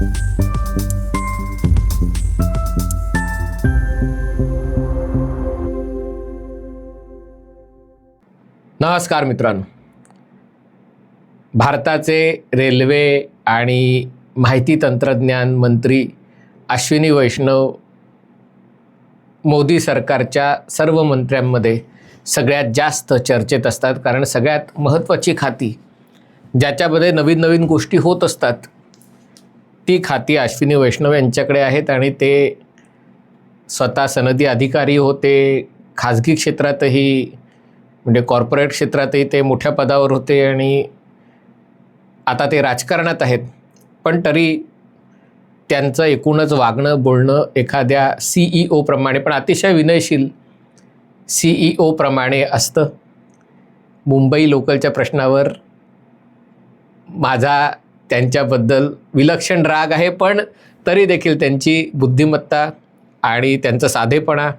नमस्कार मित्रांनो. भारताचे रेल्वे आणि माहिती तंत्रज्ञान मंत्री अश्विनी वैष्णव मोदी सरकारच्या सर्व मंत्र्यांमध्ये सगळ्यात जास्त चर्चेत असतात. कारण सगळ्यात महत्त्वाची खाती ज्याच्यामध्ये नवीन नवीन गोष्टी होत असतात ती खाती अश्विनी वैष्णव यांच्याकडे आहेत आणि ते स्वतः सनदी अधिकारी होते. खाजगी क्षेत्रातही म्हणजे कॉर्पोरेट क्षेत्रातही ते मोठ्या पदावर होते आणि आता ते राजकारणात आहेत. पण तरी त्यांचं एकूणच वागणं बोलणं एखाद्या सी ई ओप्रमाणे पण अतिशय विनयशील सी ई ओप्रमाणे असतं. मुंबई लोकलच्या प्रश्नावर माझा त्यांच्याबद्दल विलक्षण राग आहे पण तरी देखील त्यांची बुद्धिमत्ता आणि त्यांचं साधेपणा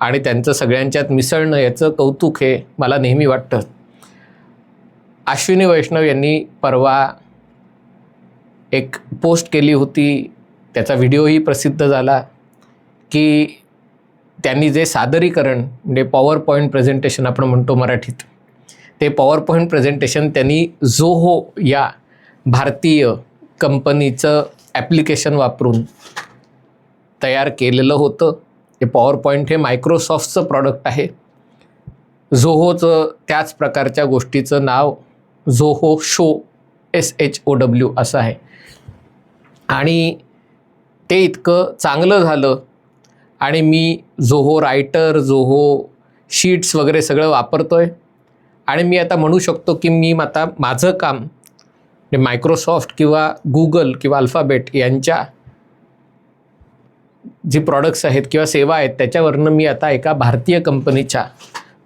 आणि त्यांचं सगळ्यांच्यात मिसळणं याचं कौतुक हे मला नेहमी वाटतं. अश्विनी वैष्णव यांनी परवा एक पोस्ट केली होती त्याचा व्हिडिओही प्रसिद्ध झाला की त्यांनी जे सादरीकरण म्हणजे पॉवर पॉईंट प्रेझेंटेशन आपण म्हणतो मराठीत ते पॉवर पॉईंट प्रेझेंटेशन त्यांनी जोहो या भारतीय कंपनीचं ॲप्लिकेशन वापरून तयार केलेलं होतं. हे पॉवर पॉईंट हे मायक्रोसॉफ्टचं प्रॉडक्ट आहे. झोहोचं त्याच प्रकारच्या गोष्टीचं नाव Zoho show S H O W असं आहे. आणि ते इतकं चांगलं झालं. आणि मी झोहो रायटर झोहो शीट्स वगैरे सगळं वापरतो आहे आणि मी आता म्हणू शकतो की मी आता माझं काम म्हणजे मायक्रोसॉफ्ट किंवा गुगल किंवा अल्फाबेट यांच्या जी प्रॉडक्ट्स आहेत किंवा सेवा आहेत त्याच्यावरनं मी आता एका भारतीय कंपनीच्या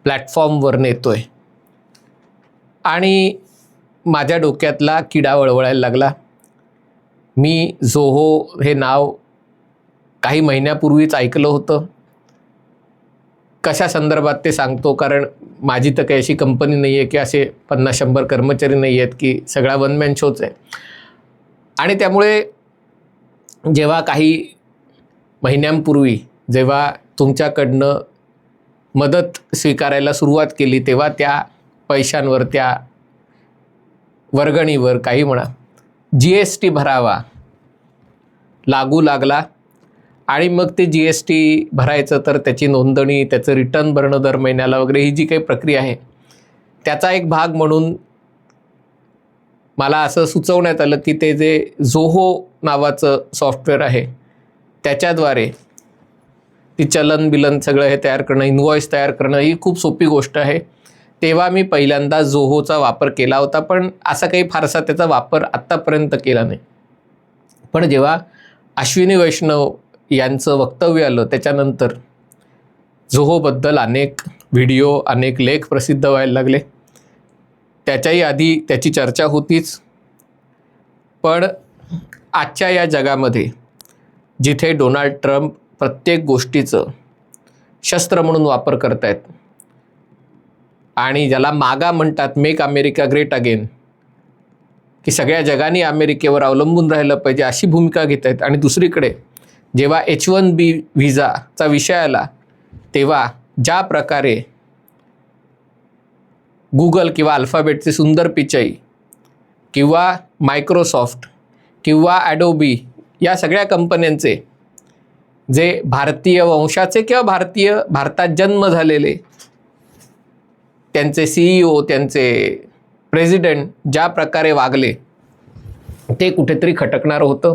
प्लॅटफॉर्मवर नेतो आहे आणि माझ्या डोक्यातला किडा वळवळायला लागला. मी झोहो हे नाव काही महिन्यापूर्वीच ऐकलं होतं. कशा संदर्भात ते सांगतो? कारण माझी तर काही अशी कंपनी नाही आहे की असे पन्नास शंभर कर्मचारी नाही आहेत की सगळा वन मॅन शोच आहे. आणि त्यामुळे जेव्हा काही महिन्यांपूर्वी जेव्हा तुमच्याकडनं मदत स्वीकारायला सुरुवात केली तेव्हा त्या पैशांवर त्या वर्गणीवर काही म्हणा जी एस टी भरावा लागू लागला. आणि मग ते जी एस टी भरायचं तर त्याची नोंदणी त्याचं रिटर्न भरणं दर महिन्याला वगैरे ही जी काही प्रक्रिया आहे त्याचा एक भाग म्हणून मला असं सुचवण्यात आलं की ते जे झोहो नावाचं सॉफ्टवेअर आहे त्याच्याद्वारे ती चलन बिलन सगळं हे तयार करणं इन्व्हॉइस तयार करणं ही खूप सोपी गोष्ट आहे. तेव्हा मी पहिल्यांदा जोहोचा वापर केला होता पण असा काही फारसा त्याचा वापर आत्तापर्यंत केला नाही. पण जेव्हा अश्विनी वैष्णव यांचं वक्तव्य आलं त्याच्यानंतर जोहोबद्दल अनेक व्हिडिओ अनेक लेख प्रसिद्ध व्हायला लागले. त्याच्याही आधी त्याची चर्चा होतीच. पण आजच्या या जगामध्ये जिथे डोनाल्ड ट्रम्प प्रत्येक गोष्टीचं शस्त्र म्हणून वापर करत आहेत आणि ज्याला मागा म्हणतात मेक अमेरिका ग्रेट अगेन की सगळ्या जगाने अमेरिकेवर अवलंबून राहिलं पाहिजे अशी भूमिका घेत आहेत आणि दुसरीकडे जेव्हा एच वन बी व्हिजाचा विषय आला तेव्हा ज्या प्रकारे गुगल किंवा अल्फाबेटचे सुंदर पिचाई किंवा मायक्रोसॉफ्ट किंवा ॲडोबी या सगळ्या कंपन्यांचे जे भारतीय वंशाचे किंवा भारतीय भारतात जन्म झालेले त्यांचे सी ई ओ त्यांचे प्रेसिडेंट ज्या प्रकारे वागले ते कुठेतरी खटकणारं होतं.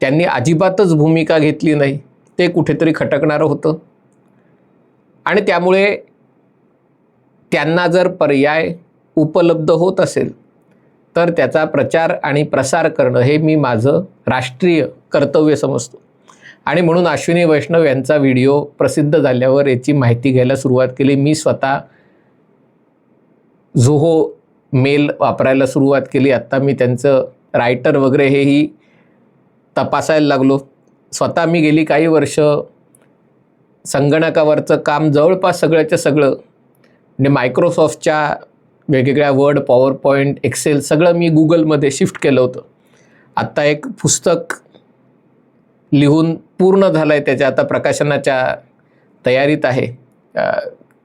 त्यांनी अजिबातच भूमिका घेतली नाही. ते कुठेतरी खटकणारं होतं. आणि त्यामुळे त्यांना जर पर्याय उपलब्ध होत असेल तर त्याचा प्रचार आणि प्रसार करणं हे मी माझं राष्ट्रीय कर्तव्य समजतो. आणि म्हणून अश्विनी वैष्णव यांचा व्हिडिओ प्रसिद्ध झाल्यावर याची माहिती घ्यायला सुरुवात केली. मी स्वतः झोहो मेल वापरायला सुरुवात केली. आत्ता मी त्यांचं रायटर वगैरे हेही तपासायला लागलो. स्वतः मी गेली काही वर्ष. संगणकावरचं काम जवळपास सगळ्याच्या सगळं. म्हणजे मायक्रोसॉफ्टच्या वेगवेगळ्या वर्ड पॉवर पॉईंट एक्सेल सगळं मी गुगलमध्ये शिफ्ट केलं होतं. आत्ता एक पुस्तक लिहून पूर्ण झालं आहे त्याच्या. आता प्रकाशनाच्या तयारीत आहे.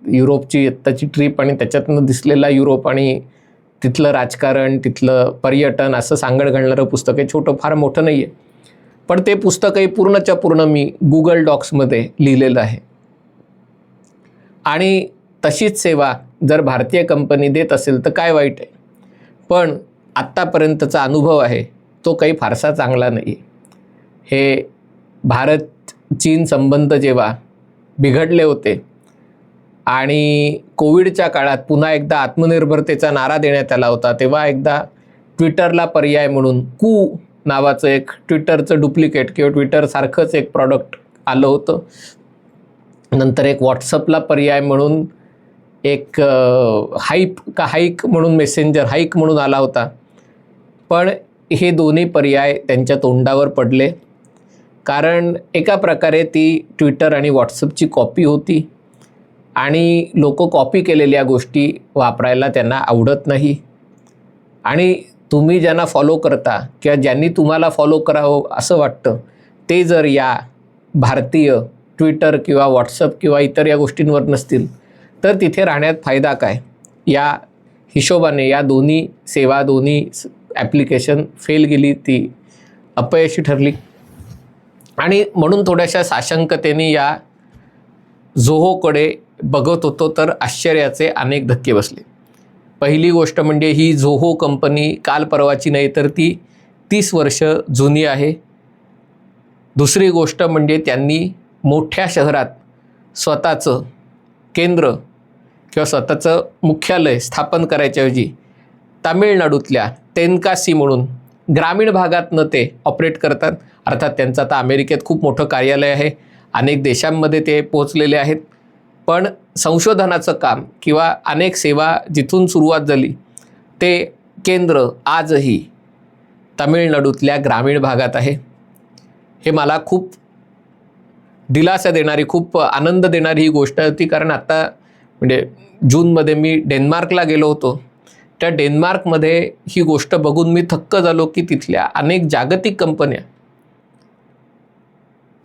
युरोपची आत्ताची ट्रीप आणि त्याच्यातनं दिसलेला युरोप आणि तिथलं राजकारण तिथलं पर्यटन असं सांगड घालणारं पुस्तक आहे छोटं फार मोठं नाही आहे पण ते पुस्तकही पूर्णच्या पूर्ण मी गुगल डॉक्समध्ये लिहिलेलं आहे. आणि तशीच सेवा जर भारतीय कंपनी देत असेल तर काय वाईट आहे? पण आत्तापर्यंतचा अनुभव आहे तो काही फारसा चांगला नाही हे भारत चीन संबंध जेव्हा बिघडले होते आणि कोविडच्या काळात पुन्हा एकदा आत्मनिर्भरतेचा नारा देण्यात आला होता तेव्हा एकदा ट्विटरला पर्याय म्हणून कू नावाचं एक ट्विटरचं डुप्लिकेट किंवा ट्विटरसारखंच एक प्रॉडक्ट आलं होतं. नंतर एक व्हॉट्सअपला पर्याय म्हणून एक हाईप का हाईक म्हणून मेसेंजर हाईक म्हणून आला होता. पण हे दोन्ही पर्याय त्यांच्या तोंडावर पडले. कारण एका प्रकारे ती ट्विटर आणि व्हॉट्सअपची कॉपी होती. आणि लोक कॉपी केलेल्या गोष्टी वापरायला त्यांना आवडत नाही. आणि तुम्ही ज्यांना फॉलो करता किंवा ज्यांनी तुम्हाला फॉलो करावं असं वाटतं ते जर या भारतीय ट्विटर किंवा व्हॉट्सअप किंवा इतर या गोष्टींवर नसतील तर तिथे राहण्यात फायदा काय? या हिशोबाने या दोन्ही सेवा दोन्ही ॲप्लिकेशन फेल गेली ती अपयशी ठरली. आणि म्हणून थोड्याशा साशंकतेने या झोहोकडे बघत होतो तर आश्चर्याचे अनेक धक्के बसले. पहिली गोष्ट म्हणजे ही झोहो कंपनी काल परवाची नाही तर ती तीस वर्ष जुनी आहे. दुसरी गोष्ट म्हणजे त्यांनी मोठ्या शहरात स्वतःचं केंद्र किंवा स्वतःचं मुख्यालय स्थापन करायच्याऐवजी तामिळनाडूतल्या तेनकासी म्हणून ग्रामीण भागातनं ते ऑपरेट करतात. अर्थात त्यांचं आता अमेरिकेत खूप मोठं कार्यालय आहे. अनेक देशांमध्ये ते पोहोचलेले आहेत. पण संशोधनाचं काम किंवा अनेक सेवा जिथून सुरुवात झाली ते केंद्र आजही तामिळनाडूतल्या ग्रामीण भागात आहे. हे मला खूप दिलासा देणारी खूप आनंद देणारी ही गोष्ट होती. कारण आत्ता म्हणजे जूनमध्ये मी डेन्मार्कला गेलो होतो. त्या डेन्मार्कमध्ये ही गोष्ट बघून मी थक्क झालो की तिथल्या अनेक जागतिक कंपन्या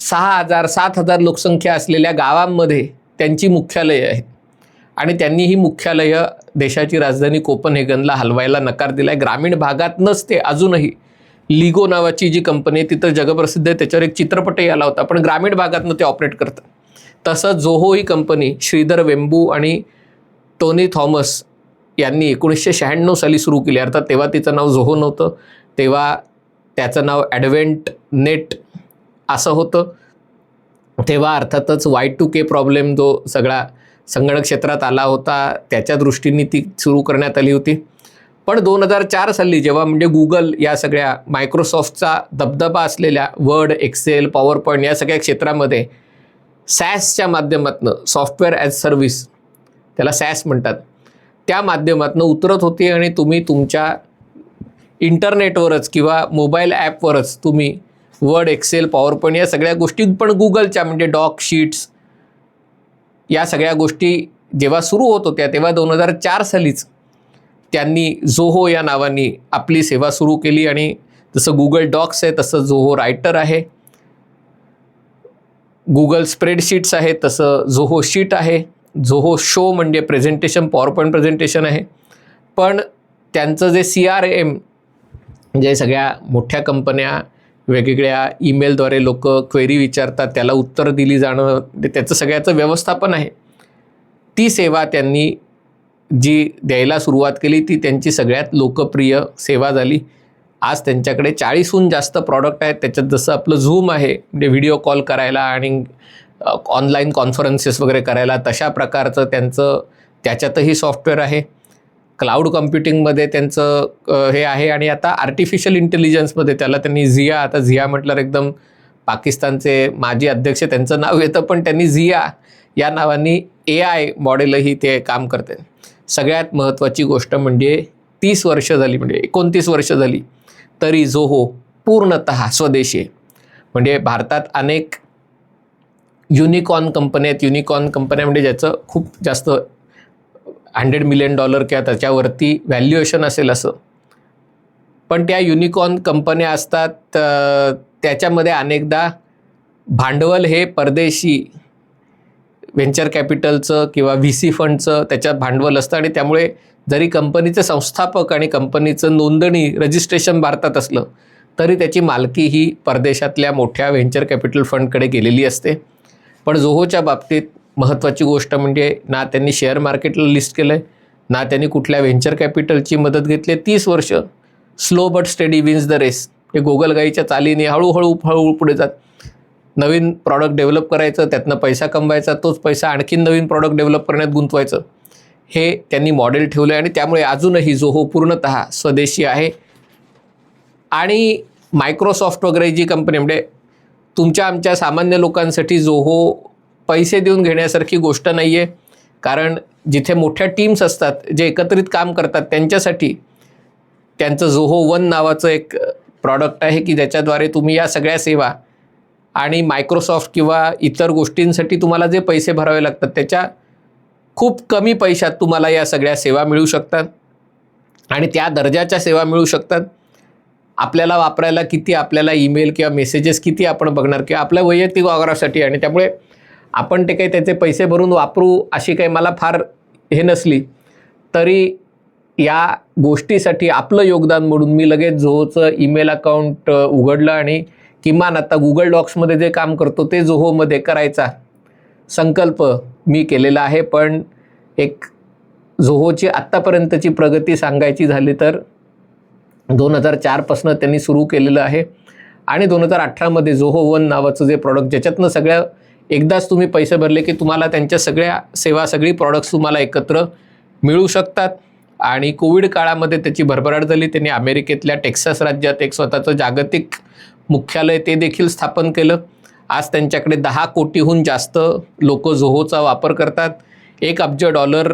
सहा हजार सात हजार लोकसंख्या असलेल्या गावांमध्ये त्यांची मुख्यालयं आहेत. आणि त्यांनी ही मुख्यालयं देशाची राजधानी कोपनहेगनला हलवायला नकार दिला आहे ग्रामीण भागात नसते अजूनही. लिगो नावाची जी कंपनी आहे तिथं जगप्रसिद्ध आहे. त्याच्यावर एक चित्रपटही आला होता. पण ग्रामीण भागातनं ते ऑपरेट करतात. तसं जोहो ही कंपनी श्रीधर वेंबू आणि टोनी थॉमस यांनी एकोणीसशे शहाण्णव साली सुरू केली. अर्थात तेव्हा तिचं नाव जोहो नव्हतं. तेव्हा त्याचं नाव ॲडव्हेंट नेट असं होतं. तेव्हा अर्थातच वाय टू के प्रॉब्लेम जो सगळा संगणक क्षेत्रात आला होता त्याच्या दृष्टीने ती सुरू करण्यात आली होती. पण दोन हजार चार साली जेव्हा म्हणजे गुगल या सगळ्या मायक्रोसॉफ्टचा दबदबा असलेल्या वर्ड एक्सेल पॉवर पॉईंट या सगळ्या क्षेत्रामध्ये सॅसच्या माध्यमातून सॉफ्टवेअर ॲज सर्व्हिस त्याला सॅस म्हणतात त्या माध्यमातून उतरत होती आणि तुम्ही तुमच्या इंटरनेटवरच किंवा मोबाईल ॲपवरच तुम्ही वर्ड एक्सेल पॉवर पॉईंट या सगळ्या गोष्टी पण गुगलच्या म्हणजे डॉक शीट्स या सगळ्या गोष्टी जेव्हा सुरू होत होत्या तेव्हा दोन हजार चार सालीच त्यांनी जोहो या नावाने आपली सेवा सुरू केली आणि जसं गुगल डॉक्स आहे तसं जोहो रायटर आहे. गुगल स्प्रेडशीट्स आहे तसं जोहो शीट आहे. जोहो शो म्हणजे प्रेझेंटेशन पॉवर पॉईंट प्रेझेंटेशन आहे. पण त्यांचं जे सी आर एम म्हणजे सगळ्या मोठ्या कंपन्या वेगवेगळ्या ईमेलद्वारे लोक क्वेरी विचारतात त्याला उत्तर दिली जाणं ते त्याचं सगळ्याचं व्यवस्थापन आहे. ती सेवा त्यांनी जी द्यायला सुरुवात केली ती त्यांची सगळ्यात लोकप्रिय सेवा झाली. आज त्यांच्याकडे चाळीसहून जास्त प्रॉडक्ट आहेत. त्याच्यात जसं आपलं झूम आहे म्हणजे व्हिडिओ कॉल करायला आणि ऑनलाईन कॉन्फरन्सेस वगैरे करायला तशा प्रकारचं त्यांचं त्याच्यातही सॉफ्टवेअर आहे. क्लाउड कम्प्युटिंगमध्ये त्यांचं हे आहे आणि आता आर्टिफिशियल इंटेलिजन्समध्ये त्याला त्यांनी झिया आता झिया म्हटल्यावर एकदम पाकिस्तानचे माजी अध्यक्ष त्यांचं नाव येतं पण त्यांनी झिया या नावाने ए आय मॉडेलही ते काम करते सगळ्यात महत्त्वाची गोष्ट म्हणजे तीस वर्ष झाली म्हणजे एकोणतीस वर्ष झाली तरी जोहो पूर्णत स्वदेशी आहे. म्हणजे भारतात अनेक युनिकॉर्न कंपन्या आहेत. युनिकॉर्न कंपन्या म्हणजे ज्याचं खूप जास्त हंड्रेड मिलियन डॉलर किंवा त्याच्यावरती व्हॅल्युएशन असेल असं. पण त्या युनिकॉर्न कंपन्या असतात त्याच्यामध्ये अनेकदा भांडवल हे परदेशी व्हेंचर कॅपिटलचं किंवा व्ही सी फंडचं त्याच्यात भांडवल असतं आणि त्यामुळे जरी कंपनीचं संस्थापक आणि कंपनीचं नोंदणी रजिस्ट्रेशन भारतात असलं तरी त्याची मालकी ही परदेशातल्या मोठ्या व्हेंचर कॅपिटल फंडकडे गेलेली असते. पण जोहोच्या बाबतीत महत्त्वाची गोष्ट म्हणजे ना त्यांनी शेअर मार्केटला लिस्ट केलं आहे ना त्यांनी कुठल्या व्हेंचर कॅपिटलची मदत घेतली तीस वर्ष. Slow but steady wins the race हे गोगलगाईच्या चालीने हळूहळू हळूहळू पुढे जात. नवीन प्रॉडक्ट डेव्हलप करायचं त्यातनं पैसा कमवायचा तोच पैसा आणखीन नवीन प्रॉडक्ट डेव्हलप करण्यात गुंतवायचं. हे त्यांनी मॉडेल ठेवलं आहे आणि त्यामुळे अजूनही जोहो पूर्णतः स्वदेशी आहे. आणि मायक्रोसॉफ्ट वगैरे जी कंपनी म्हणजे तुमच्या आमच्या सामान्य लोकांसाठी जोहो पैसे देऊन घेण्यासारखी गोष्ट नाही आहे कारण जिथे मोठ्या टीम्स असतात जे एकत्रित काम करतात त्यांच्यासाठी त्यांचं जोहो वन नावाचं एक प्रॉडक्ट आहे की ज्याच्याद्वारे तुम्ही या सगळ्या सेवा आणि मायक्रोसॉफ्ट किंवा इतर गोष्टींसाठी तुम्हाला जे पैसे भरावे लागतात त्याच्या खूप कमी पैशात तुम्हाला या सगळ्या सेवा मिळू शकतात. आणि त्या दर्जाच्या सेवा मिळू शकतात. आपल्याला वापरायला किती आपल्याला ईमेल किंवा मेसेजेस किती आपण बघणार किंवा आपल्या वैयक्तिक वापरासाठी आणि त्यामुळे आपण ते काही त्याचे पैसे भरून वापरू अशी काही मला फार हे नसली तरी या गोष्टीसाठी आपलं योगदान म्हणून मी लगेच झोहोचं ईमेल अकाउंट उघडलं आणि किमान आता गुगल डॉक्समध्ये जे काम करतो ते जोहोमध्ये करायचा संकल्प मी केलेला आहे. पण एक जोहोची आत्तापर्यंतची प्रगती सांगायची झाली तर दोन हजार चारपासनं त्यांनी सुरू केलेलं आहे. आणि दोन हजार अठरामध्ये जोहो वन नावाचं जे प्रॉडक्ट ज्याच्यातनं सगळ्या एकदाच तुम्ही पैसे भरले की तुम्हाला त्यांच्या सगळ्या सेवा सगळी प्रॉडक्ट्स तुम्हाला एकत्र मिळू शकतात. आणि कोविड काळामध्ये त्याची भरभराट झाली. त्यांनी अमेरिकेतल्या टेक्सास राज्यात एक स्वतःचं जागतिक मुख्यालय ते देखील स्थापन केलं. आज त्यांच्याकडे दहा कोटीहून जास्त लोक झोहोचा वापर करतात. एक अब्ज डॉलर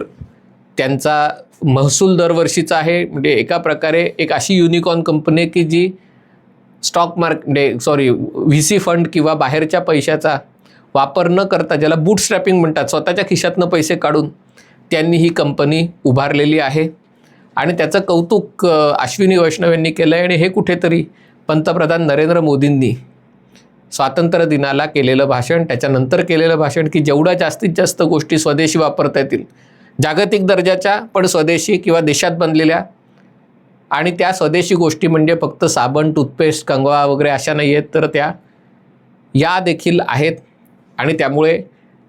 त्यांचा महसूल दरवर्षीचा आहे. म्हणजे एका प्रकारे एक अशी युनिकॉर्न कंपनी आहे की जी स्टॉक मार्क डे सॉरी व्ही सी फंड किंवा बाहेरच्या पैशाचा वापर न करता ज्याला बूट स्ट्रॅपिंग म्हणतात स्वतःच्या खिशातनं पैसे काढून त्यांनी ही कंपनी उभारलेली आहे. आणि त्याचं कौतुक अश्विनी वैष्णव यांनी केलं आहे आणि हे कुठेतरी पंतप्रधान नरेंद्र मोदींनी स्वातंत्र्य दिनाला केलेलं भाषण त्याच्यानंतर केलेलं भाषण की जेवढ्या जास्तीत जास्त गोष्टी स्वदेशी वापरता येतील. जागतिक दर्जाच्या पण स्वदेशी किंवा देशात बनलेल्या. आणि त्या स्वदेशी गोष्टी म्हणजे फक्त साबण टूथपेस्ट कंगवा वगैरे अशा नाही आहेत तर त्या या देखील आहेत. आणि त्यामुळे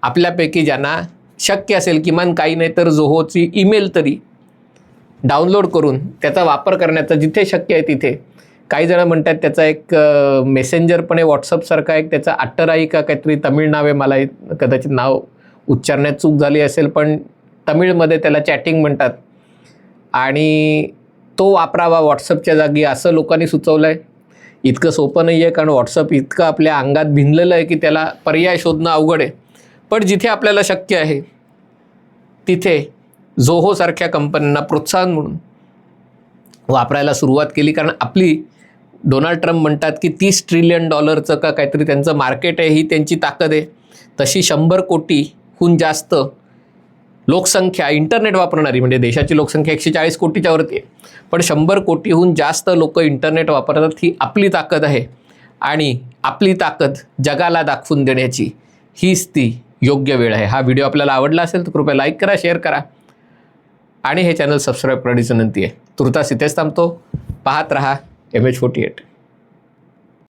आपल्यापैकी ज्यांना शक्य असेल किमान काही नाही तर जोहोची ईमेल तरी डाउनलोड करून त्याचा वापर करण्याचा जिथे शक्य आहे तिथे. काही जणं म्हणतात त्याचा एक मेसेंजर पण आहे व्हॉट्सअपसारखा एक त्याचा अट्टराई का काहीतरी तमिळ नाव आहे मला कदाचित नाव उच्चारण्यात चूक झाली असेल पण तमिळमध्ये त्याला चॅटिंग म्हणतात. आणि तो वापरावा व्हॉट्सअपच्या जागी असं लोकांनी सुचवलं आहे इतकं सोपं नाही आहे कारण व्हॉट्सअप इतकं आपल्या अंगात भिनलेलं आहे की त्याला पर्याय शोधणं अवघड आहे. पण जिथे आपल्याला शक्य आहे तिथे जोहोसारख्या कंपन्यांना प्रोत्साहन म्हणून वापरायला सुरुवात केली. कारण आपली डोनाल्ड ट्रम्प म्हणतात की तीस ट्रिलियन डॉलरचं का काहीतरी त्यांचं मार्केट आहे ही त्यांची ताकद आहे. तशी शंभर कोटीहून जास्त लोकसंख्या इंटरनेट वापरणारी म्हणजे देशाची लोकसंख्या एकशे चाळीस कोटीच्या वरती आहे. पण शंभर कोटीहून जास्त लोक इंटरनेट वापरतात ही आपली ताकद आहे. आणि आपली ताकद जगाला दाखवून देण्याची हीच ती योग्य वेळ आहे. हा व्हिडिओ आपल्याला आवडला असेल तर कृपया लाईक करा शेअर करा. आणि हे चॅनल सबस्क्राईब करण्याची विनंती आहे. तुर्तास इथेच थांबतो. पाहत रहा एम एच फोर्टी एट